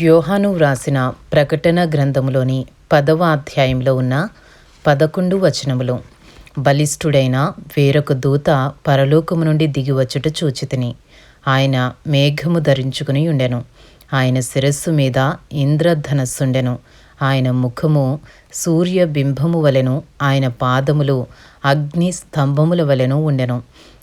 యోహాను వ్రాసిన ప్రకటన గ్రంథములోని పదవ అధ్యాయంలో ఉన్న పదకొండు వచనములు. బలిష్ఠుడైన వేరొక దూత పరలోకము నుండి దిగివచ్చుట చూచితిని. ఆయన మేఘము ధరించుకుని ఉండెను. ఆయన శిరస్సు మీద ఇంద్రధనస్సుండెను. ఆయన ముఖము సూర్యబింబము వలెను ఆయన పాదములు అగ్ని స్తంభముల వలెను ఉండెను.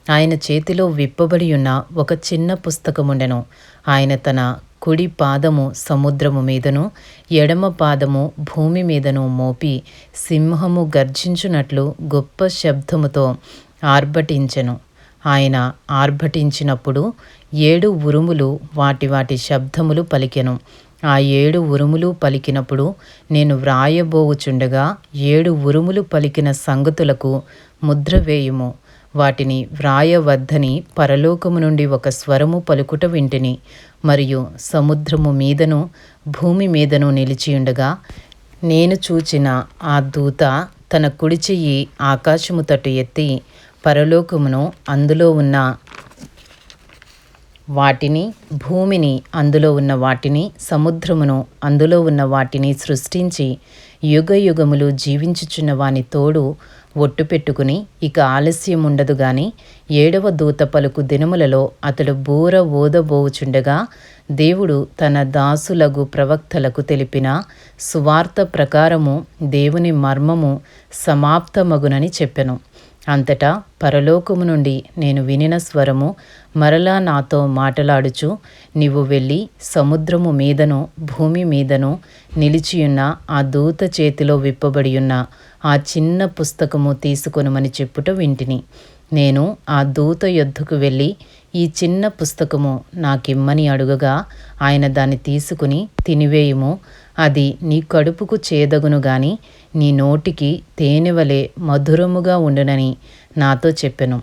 ఆయన చేతిలో విప్పబడి ఉన్న ఒక చిన్న పుస్తకముండెను. ఆయన తన కుడి పాదము సముద్రము మీదను ఎడమ పాదము భూమి మీదను మోపి సింహము గర్జించునట్లు గొప్ప శబ్దముతో ఆర్భటించెను. ఆయన ఆర్భటించినప్పుడు ఏడు ఉరుములు వాటి వాటి శబ్దములు పలికెను. ఆ ఏడు ఉరుములు పలికినప్పుడు నేను వ్రాయబోవుచుండగా ఏడు ఉరుములు పలికిన సంగతులకు ముద్ర వేయుము. వాటిని వ్రాయవద్దని పరలోకము నుండి ఒక స్వరము పలుకుట వింటిని మరియు సముద్రము మీదను భూమి మీదను నిలిచియుండగా నేను చూచిన ఆ దూత తన కుడి చెయ్యి ఆకాశము తట్టు ఎత్తి పరలోకమును అందులో ఉన్న వాటిని భూమిని అందులో ఉన్న వాటిని సముద్రమును అందులో ఉన్న వాటిని సృష్టించి యుగ యుగములు జీవించుచున్న వాని తోడు ఒట్టు పెట్టుకుని ఇక ఆలస్యం ఉండదు గాని ఏడవ దూత పలుకు దినములలో అతడు బూర ఓదబోవుచుండగా దేవుడు తన దాసులగు ప్రవక్తలకు తెలిపిన సువార్త ప్రకారము దేవుని మర్మము సమాప్తమగునని చెప్పెను. అంతటా పరలోకము నుండి నేను వినిన స్వరము మరలా నాతో మాటలాడుచు నీవు వెళ్ళి సముద్రము మీదను భూమి మీదను నిలిచియున్న ఆ దూత చేతిలో విప్పబడి ఉన్న ఆ చిన్న పుస్తకము తీసుకొనుమని చెప్పుట వింటిని. నేను ఆ దూత యొద్దకు వెళ్ళి ఈ చిన్న పుస్తకము నాకిమ్మని అడుగగా ఆయన దాన్ని తీసుకుని తినివేయుము. అది నీ కడుపుకు చేదగును గాని నీ నోటికి తేనెవలే మధురముగా ఉండునని నాతో చెప్పెను.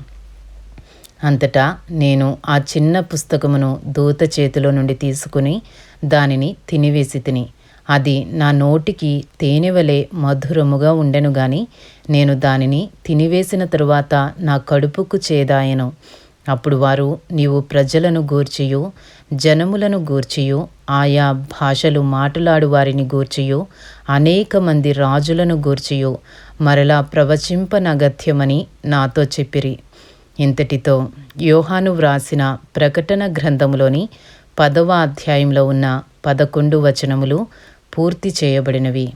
అంతటా నేను ఆ చిన్న పుస్తకమును దూత చేతిలో నుండి తీసుకుని దానిని తినివేసి తిని అది నా నోటికి తేనెవలే మధురముగా ఉండెను గాని నేను దానిని తినివేసిన తరువాత నా కడుపుకు చేదాయను. అప్పుడు వారు నీవు ప్రజలను గూర్చియు జనములను గూర్చియు ఆయా భాషలు మాట్లాడు వారిని గూర్చియు అనేక మంది రాజులను గూర్చియు మరలా ప్రవచింపనగత్యమని నాతో చెప్పిరి. ఇంతటితో యోహాను వ్రాసిన ప్రకటన గ్రంథములోని పదవ అధ్యాయంలో ఉన్న పదకొండు వచనములు పూర్తి చేయబడినవి.